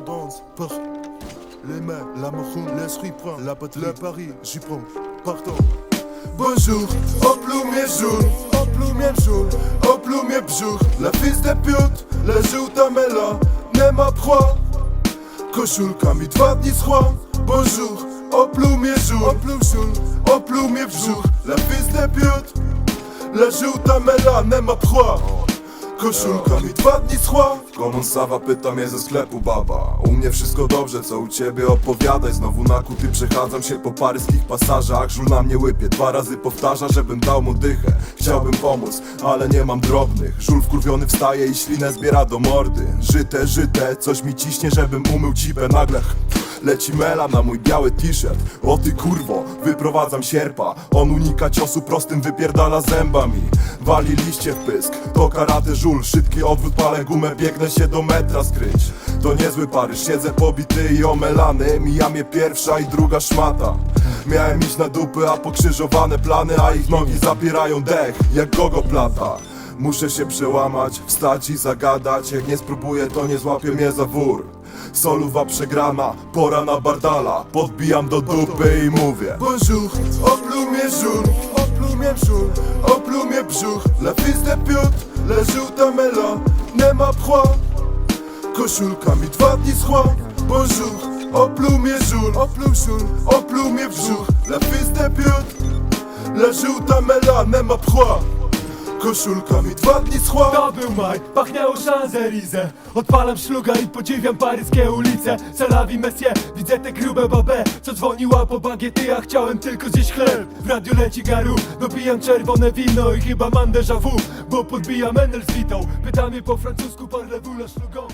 pense, part. Les mains, la mochon, l'esprit prend la patrie, le pari, j'y prends, partant. Bonjour, au plumie jaune, au plumie jaune, au plumie bjour. La fils de pute, la żółta mela, nie ma proie. Koszulka mi dwa dni schła. Bonjour, au plumie jaune, au plumie jaune, au plumie bjour. La fils de pute, la żółta mela, nie ma proie. Koszulka mi dwa dni schła. Komon Sawa pyta mnie ze sklepu baba. U mnie wszystko dobrze, co u ciebie opowiadaj. Znowu na kuty przechadzam się po paryskich pasażach. Żul na mnie łypie, dwa razy powtarza, żebym dał mu dychę. Chciałbym pomóc, ale nie mam drobnych. Żul wkurwiony wstaje i ślinę zbiera do mordy. Żyte, żyte, coś mi ciśnie, żebym umył cipę Nagle Leci mela na mój biały t-shirt. O ty kurwo, wyprowadzam sierpa. On unika ciosu prostym, wypierdala zębami. Wali liście w pysk, to karate żul. Szybki odwrót, palę gumę, biegnę się do metra skryć. To niezły Paryż, siedzę pobity i omelany. Mija mnie pierwsza i druga szmata. Miałem iść na dupy, a pokrzyżowane plany A ich nogi zapierają dech, jak gogo plata. Muszę się przełamać, wstać i zagadać. Jak nie spróbuję, to nie złapie mnie za wór Soluwa przegrana, pora na bardala. Podbijam do dupy i mówię. Bonjour, au plumie jaune, au plumie jaune, au plumie brzuch. La fils de pute, la żółta mela, nie ma proie Koszulka mi dwa dni schła. Bonjour, au plumie jaune, au plumie jaune, au plumie brzuch. La fils de pute, la żółta mela, nie ma proie Koszulka mi dwa dni schła To był maj, pachniało Champs-Élysées Odpalam szluga i podziwiam paryskie ulice. Salawi Messie, widzę tę grube babę Co dzwoniła po bagiety, a chciałem tylko zjeść chleb. W radiu leci garu, dopijam czerwone wino I chyba mam déjà vu, bo podbijam Enel z witą. Pytamy po francusku, parlez-vous la szlugą